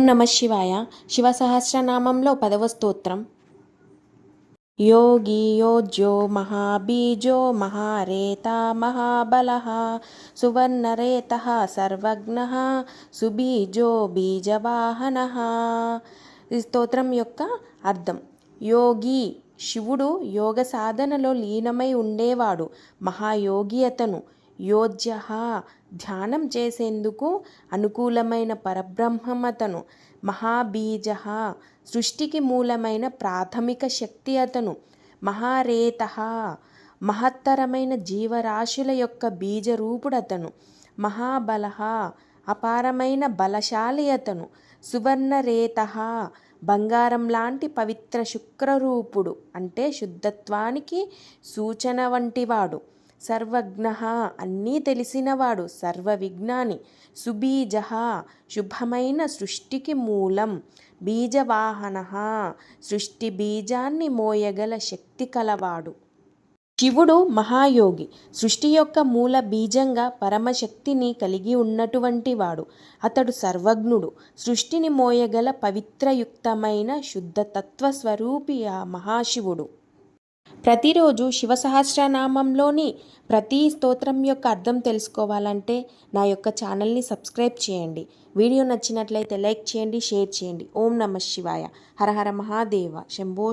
ఓం నమ శివాయ. శివ సహస్రనామంలో పదవ స్తోత్రం. యోగి యోజ్యో మహాబీజో మహారేత మహాబల. సువర్ణరేత సర్వజ్ఞ. సుబీజో బీజవాహన. ఈ స్తోత్రం యొక్క అర్థం. యోగి శివుడు యోగ సాధనలో లీనమై ఉండేవాడు. మహాయోగి అతను. యోజ్య ధ్యానం చేసేందుకు అనుకూలమైన పరబ్రహ్మమతను మహాబీజ సృష్టికి మూలమైన ప్రాథమిక శక్తి అతను. మహారేత మహత్తరమైన జీవరాశుల యొక్క బీజరూపుడతను. మహాబల అపారమైన బలశాలి అతను. సువర్ణరేత బంగారం లాంటి పవిత్ర శుక్రరూపుడు అంటే శుద్ధత్వానికి సూచన వంటివాడు. సర్వజ్ఞ అన్నీ తెలిసినవాడు సర్వవిజ్ఞాని సుబీజ శుభమైన సృష్టికి మూలం. బీజవాహన సృష్టి బీజాన్ని మోయగల శక్తి కలవాడు. శివుడు మహాయోగి. సృష్టి యొక్క మూల బీజంగా పరమశక్తిని కలిగి ఉన్నటువంటి వాడు. అతడు సర్వజ్ఞుడు. సృష్టిని మోయగల పవిత్రయుక్తమైన శుద్ధతత్వ స్వరూపి ఆ మహాశివుడు. ప్రతిరోజు శివ సహస్రనామంలోని ప్రతి స్తోత్రం యొక్క అర్థం తెలుసుకోవాలంటే నా యొక్క ఛానల్ని సబ్స్క్రైబ్ చేయండి. వీడియో నచ్చినట్లయితే లైక్ చేయండి షేర్ చేయండి. ఓం నమ శివాయ. హర హర మహాదేవ. శంభో